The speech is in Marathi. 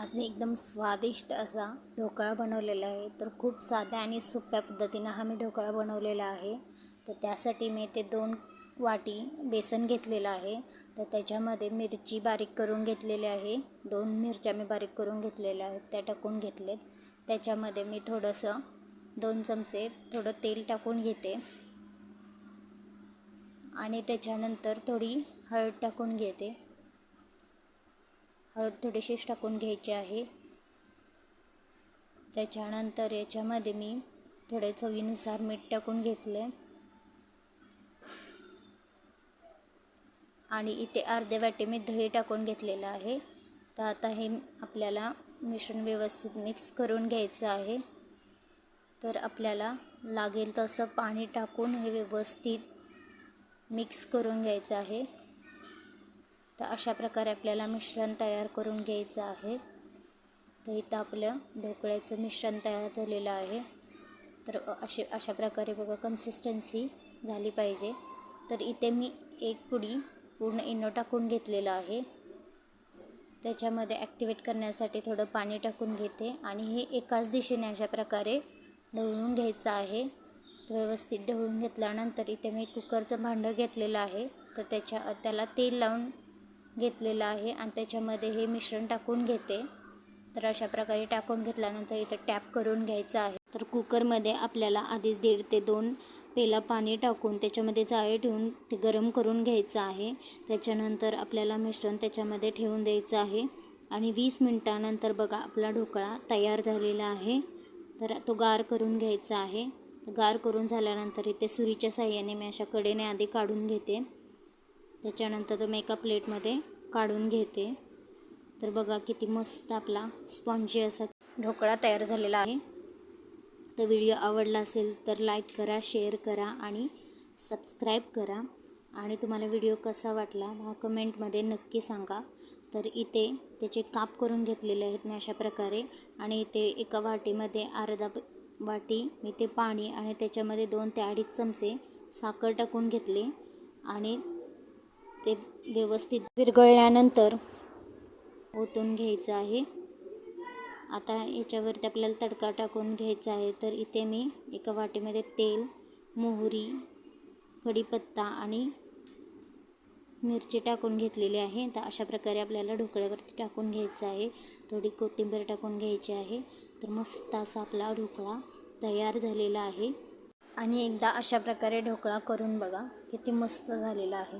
आज मी एकदम स्वादिष्ट असा ढोकळा बनवलेला आहे. तर खूप साध्या आणि सोप्या पद्धतीनं हा मी ढोकळा बनवलेला आहे. तर त्यासाठी मी ते दोन वाटी बेसन घेतलेलं आहे. तर त्याच्यामध्ये मिरची बारीक करून घेतलेली आहे. दोन मिरच्या मी बारीक करून घेतलेल्या आहेत त्या टाकून घेतलेत. त्याच्यामध्ये मी थोडंसं दोन चमचे थोडं तेल टाकून घेते. आणि त्याच्यानंतर थोडी हळद टाकून घेते. हळद थोडीशीच टाकून घ्यायची आहे. त्याच्यानंतर याच्यामध्ये मी थोडे चवीनुसार मीठ टाकून घेतले. आणि इथे अर्धे वाटे मी दही टाकून घेतलेलं आहे. तर आता हे आपल्याला मिश्रण व्यवस्थित मिक्स करून घ्यायचं आहे. तर आपल्याला लागेल तसं पाणी टाकून हे व्यवस्थित मिक्स करून घ्यायचं आहे. तर अशा प्रकारे आपल्याला मिश्रण तयार करून घ्यायचं आहे. तर इथं आपलं ढोकळ्याचं मिश्रण तयार झालेलं आहे. तर असे अशा प्रकारे बघा कन्सिस्टन्सी झाली पाहिजे. तर इथे मी एक पुडी पूर्ण इनो टाकून घेतलेलं आहे. त्याच्यामध्ये ॲक्टिवेट करण्यासाठी थोडं पाणी टाकून घेते आणि हे एकाच दिशेने अशा प्रकारे ढवळून घ्यायचं आहे. व्यवस्थित ढवळून घेतल्यानंतर इथे मी कुकरचं भांडं घेतलेलं आहे. तर त्याच्या त्याला तेल लावून घेतलेलं आहे आणि त्याच्यामध्ये हे मिश्रण टाकून घेते. तर अशा प्रकारे टाकून घेतल्यानंतर इथं टॅप करून घ्यायचं आहे. तर कुकरमध्ये आपल्याला आधीच दीड ते दोन पेला पाणी टाकून त्याच्यामध्ये जाळे ठेवून ते गरम करून घ्यायचं आहे. त्याच्यानंतर आपल्याला मिश्रण त्याच्यामध्ये ठेवून द्यायचं आहे. आणि वीस मिनटानंतर बघा आपला ढोकळा तयार झालेला आहे. तर तो गार करून घ्यायचा आहे. गार करून झाल्यानंतर इथे सुरीच्या साह्याने मी अशा कडेने आधी काढून घेते. त्याच्यानंतर तो मी एका प्लेटमध्ये काढून घेते. तर बघा किती मस्त आपला स्पॉन्जी असा ढोकळा तयार झालेला आहे. तर व्हिडिओ आवडला असेल तर लाईक करा शेअर करा आणि सबस्क्राईब करा. आणि तुम्हाला व्हिडिओ कसा वाटला हा कमेंटमध्ये नक्की सांगा. तर इथे त्याचे काप करून घेतलेले आहेत मी अशा प्रकारे. आणि इथे एका वाटीमध्ये अर्धा वाटी मी ते पाणी आणि त्याच्यामध्ये दोन ते अडीच चमचे साखर टाकून घेतले. आणि ते व्यवस्थित विरघळल्यानंतर ओतून घ्यायचं आहे. आता याच्यावरती आपल्याला तडका टाकून घ्यायचा आहे. तर इथे मी एका वाटीमध्ये तेल मोहरी कढीपत्ता आणि मिरची टाकून घेतलेली आहे. तर अशा प्रकारे आपल्याला ढोकळ्यावरती टाकून घ्यायचं आहे. थोडी कोथिंबीर टाकून घ्यायची आहे. तर मस्त असा आपला ढोकळा तयार झालेला आहे. आणि एकदा अशा प्रकारे ढोकळा करून बघा किती मस्त झालेला आहे.